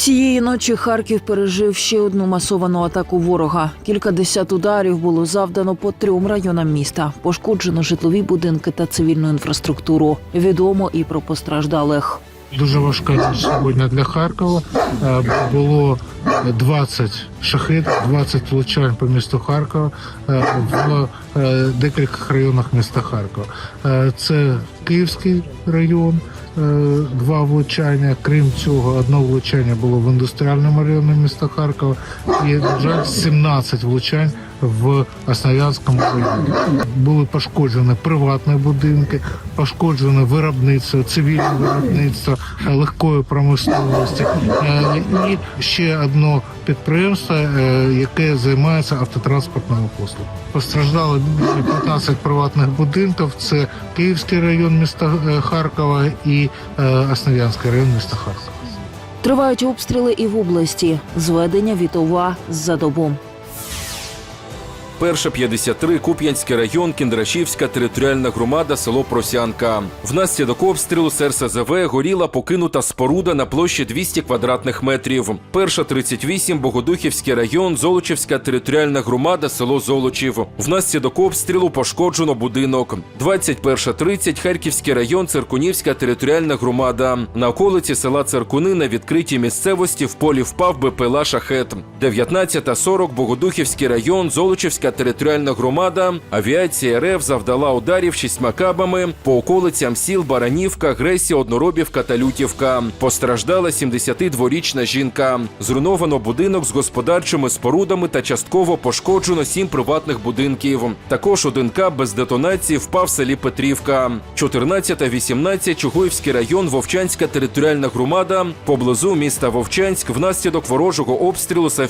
Цієї ночі Харків пережив ще одну масовану атаку ворога. Кількадесят ударів було завдано по трьом районам міста. Пошкоджено житлові будинки та цивільну інфраструктуру. Відомо і про постраждалих. Дуже важка сьогодні для Харкова. Е, Було 20 шахет, 20 влучань по місту Харкова е, в е, декількох районах міста Харкова. Е, Це Київський район, два влучання. Крім цього, одне влучання було в індустріальному районі міста Харкова і, на жаль, 17 влучань в Основ'янському районі. Були пошкоджені приватні будинки, пошкоджене виробництво, цивільне виробництво е, легкої промисловості Е, і ще одне підприємство, е, яке займається автотранспортними послугами. Постраждали 15 приватних будинків. Це Київський район міста Харкова і Основ'янський район міста Харкова. Тривають обстріли і в області. Зведення вітова за добу. Перша 53, Куп'янський район, Кіндрашівська територіальна громада, село Просянка. Внаслідок обстрілу з РСЗВ горіла покинута споруда на площі 200 квадратних метрів. Перша 38, Богодухівський район, Золочівська територіальна громада, село Золочів. Внаслідок обстрілу пошкоджено будинок. 21 30, Харківський район, Циркунівська територіальна громада. На околиці села Циркуни на відкритій місцевості в полі впав БПЛА «Шахет». 19.40, Богодухівський район, Золочівська територіальна громада. Авіація РФ завдала ударів шістьма кабами по околицям сіл Баранівка, Гресі, Одноробівка та Лютівка. Постраждала 72-річна жінка. Зруйновано будинок з господарчими спорудами та частково пошкоджено сім приватних будинків. Також один каб без детонації впав в селі Петрівка. 14-18 Чугуївський район, Вовчанська територіальна громада. Поблизу міста Вовчанськ внаслідок ворожого обстрілу з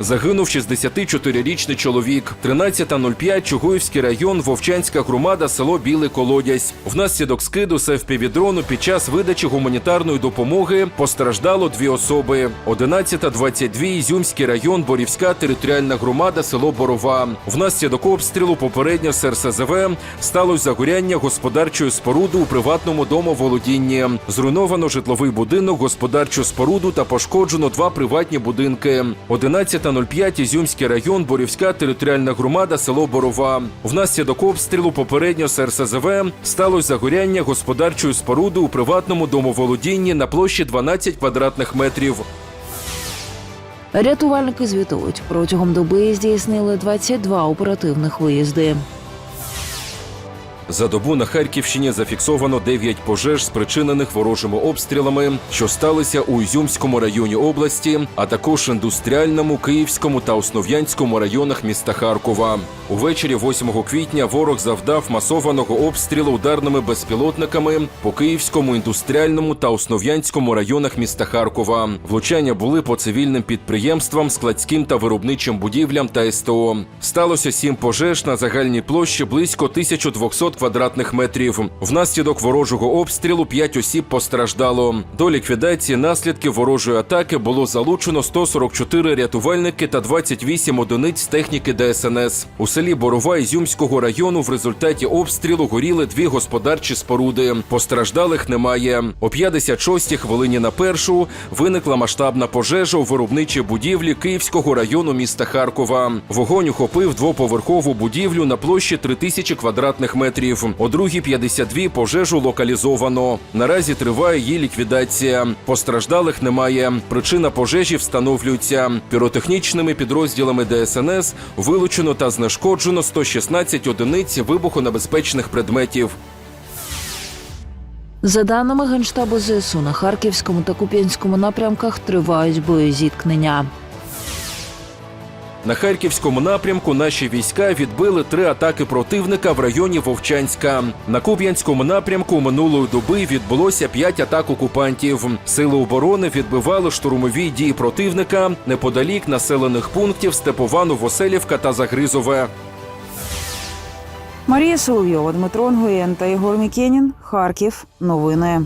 загинув 64-річний чоловік. 13.05 Чугуївський район, Вовчанська громада, село Білий Колодязь. Внаслідок скиду з ФПВ-дрону під час видачі гуманітарної допомоги постраждало дві особи. 11.22 Ізюмський район, Борівська територіальна громада, село Борова. Внаслідок обстрілу попередньо з РСЗВ сталося загоряння господарчої споруди у приватному домоволодінні. Зруйновано житловий будинок, господарчу споруду та пошкоджено два приватні будинки. 11.05 Ізюмський район, Борівська територіальна громада, село Борова. Внаслідок обстрілу попередньо з РСЗВ сталося загоряння господарчої споруди у приватному домоволодінні на площі 12 квадратних метрів. Рятувальники звітують протягом доби здійснили 22 оперативних виїзди. За добу на Харківщині зафіксовано 9 пожеж, спричинених ворожими обстрілами, що сталися у Ізюмському районі області, а також індустріальному, Київському та Основ'янському районах міста Харкова. Увечері 8 квітня ворог завдав масованого обстрілу ударними безпілотниками по Київському, індустріальному та Основ'янському районах міста Харкова. Влучання були по цивільним підприємствам, складським та виробничим будівлям та СТО. Сталося сім пожеж на загальній площі близько 1200 квадратних метрів. Внаслідок ворожого обстрілу 5 осіб постраждало. До ліквідації наслідків ворожої атаки було залучено 144 рятувальники та 28 одиниць техніки ДСНС. У селі Борова Ізюмського району в результаті обстрілу горіли дві господарчі споруди. Постраждалих немає. О 56-й хвилині на першу виникла масштабна пожежа у виробничій будівлі Київського району міста Харкова. Вогонь охопив двоповерхову будівлю на площі 3000 квадратних метрів. О 2.52 пожежу локалізовано. Наразі триває її ліквідація. Постраждалих немає. Причина пожежі встановлюється. Піротехнічними підрозділами ДСНС вилучено та знешкоджено 116 одиниць вибухонебезпечних предметів. За даними Генштабу ЗСУ, на Харківському та Куп'янському напрямках тривають боєзіткнення. На харківському напрямку наші війська відбили три атаки противника в районі Вовчанська. На Куп'янському напрямку минулої доби відбулося п'ять атак окупантів. Сили оборони відбивали штурмові дії противника неподалік населених пунктів Степова, Новоселівка та Загризове. Марія Соловйова, Дмитро Нгоєн та Ігор Мікенін. Харків. Новини.